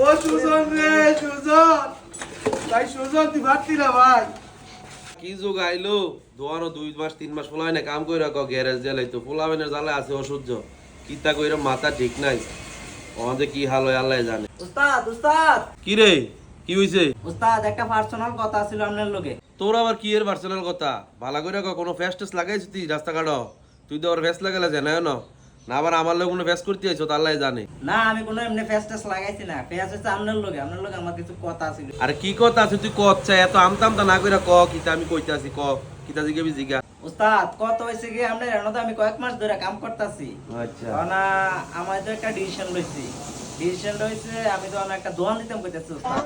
ও সুজন রে সুজন। ভাই সুজন তুই ভাবতি না ভাই। কি যোগ আইলো? দুই মাস তিন মাস ফোলাই না কাম কইরা ক গ্যারেজ জ্বালাই তো ফোলাবেনের জ্বালা আছে অসহ্য। কিতা কইরা মাথা ঠিক নাই। আমাদের কি হাল হয় আল্লাহ জানে। উস্তাদ উস্তাদ। কি রে? কি হইছে? উস্তাদ একটা পার্সোনাল কথা ছিল আপনার লগে। তোর আবার কি এর পার্সোনাল কথা? ভালো করে কোনো ফেস টেস লাগাইছিস তুই রাস্তাঘাট তুই তো ওর ফেস লাগালে জানা না। না আবার আমার লোক কোনো ফেস করতে আইছো তো আল্লাহ জানে। না আমি কোনো এমনি ফেস টেস লাগাইছি না। ফেস হচ্ছে আপনার লগে আপনার লগে আমার কিছু কথা ছিল আরে কি কথা আছে তুই কচ্ছা এত আমতা আমতা না কইরা ক কিতা আমি কইতে আছি ক কিতা জিগে বি জিগা। উস্তাদ কত হয়েছে কি এনে আমি কয়েক মাস ধরে কাম করতেছি। আচ্ছা। আমার তো একটা ডিসিশন লইছি। ডিসিশন লইছে আমি তো একটা দোয়ান দিতাম কইতেছি উস্তাদ।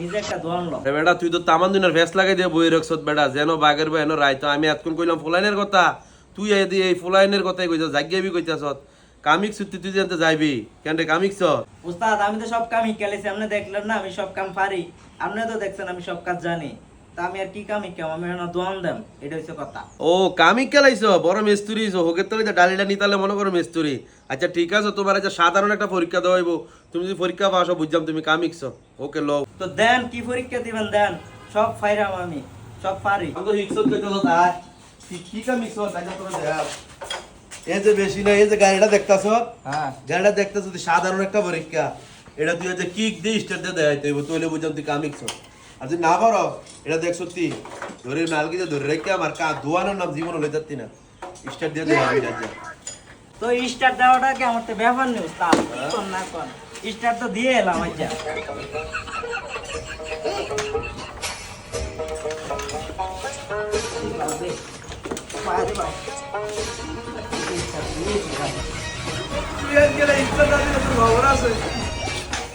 নিজে একটা দোয়ান লো বেটা তুই তো তামান দিনের ফেস লাগাই দিয়ে বই রাখছত বেটা যেন বাগের বা এনো রাই তো আমি এতক্ষণ কইলাম ফুলাইনের কথা। তুই এই দিয়ে এই ফুলাইনের কথাই কইছস জাগিয়াবি কইতাছত কামিক সুত্তি তুই জানতে যাইবি কেন রে কামিক ছ উস্তাদ আমি তো সব কাম শিখাইছি আপনি দেখলেন না আমি সব কাম পারি। আপনি তো দেখছেন আমি সব কাজ জানি। তা আমি আর কি কাম? শিখাম আমি এখন দোয়ান দেম এটা হচ্ছে কথা। ও কামিক খেলাইছ বড় মেস্তুরি হোকের তলে যে ডালিটা নিতালে মনে করো মেস্তুরি। আচ্ছা ঠিক আছে তোমার একটা সাধারণ একটা পরীক্ষা দেওয়াইবো তুমি যদি পরীক্ষা পাস বুঝলাম তুমি কামিকছ ওকে লো তো দেন কি পরীক্ষা দিবেন? দেন সব ফাইরাম আমি সব পারি। আমি তো হিকসত কইতাছ তাই। এই যে বেশি না এই যে গাড়িটা দেখতাছ? হ্যাঁ। গাড়িটা দেখতে যদি সাধারণ একটা পরীক্ষা এটা তুই যে কিক দিয়ে স্টার দিয়ে দেয় তুই তুইলে বুঝলাম তুই কামিকছ আর যদি না পারো এটা দেখ সত্যি ধরে নালকি যে ধরে রেখে আমার কা দোয়ানোর নাম জীবন হলে যাচ্ছি না। স্টার দিয়ে দেয় এটা দিয়ে তো স্টার দেওয়াটা কি আমার তো ব্যাপার নেই উস্তাদ কোন না কোন স্টার তো দিয়ে এলাম আজ্জা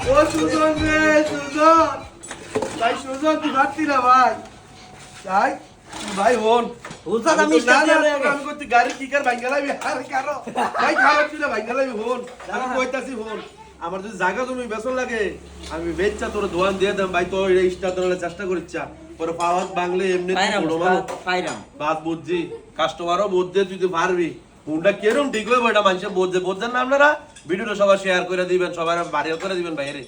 ও সুজন রে ভাই সুজন তুই ভাবতি না ভাই তাই ভাই হন উস্তাদ আমি আমি তো না স্টার না দিয়ে আমি করতে গাড়ি কি কার ভাঙ্গা লাগবে আরে কারও ভাই খারাপ তুই না ভাঙ্গা লাগবে হন আমি কইতাছি হন আমার যদি জায়গা তুমি বেসন লাগে, আমি বেচছা তোর দোয়ান দিয়ে দেব ভাই, তোর এই স্টার চেষ্টা করিচ্ছা। পরে পাওয়াত বাংলে এমনি বাদ বুঝছি। কাস্টমারও বুঝছে তুই তো পারবি। ফোনটা কেরম ঠিক হইব এটা মানুষের বুঝছে বুঝছেন না আপনারা? ভিডিওটা সবাই শেয়ার করে দিবেন সবাই ভাইরাল করে দিবেন বাইরে।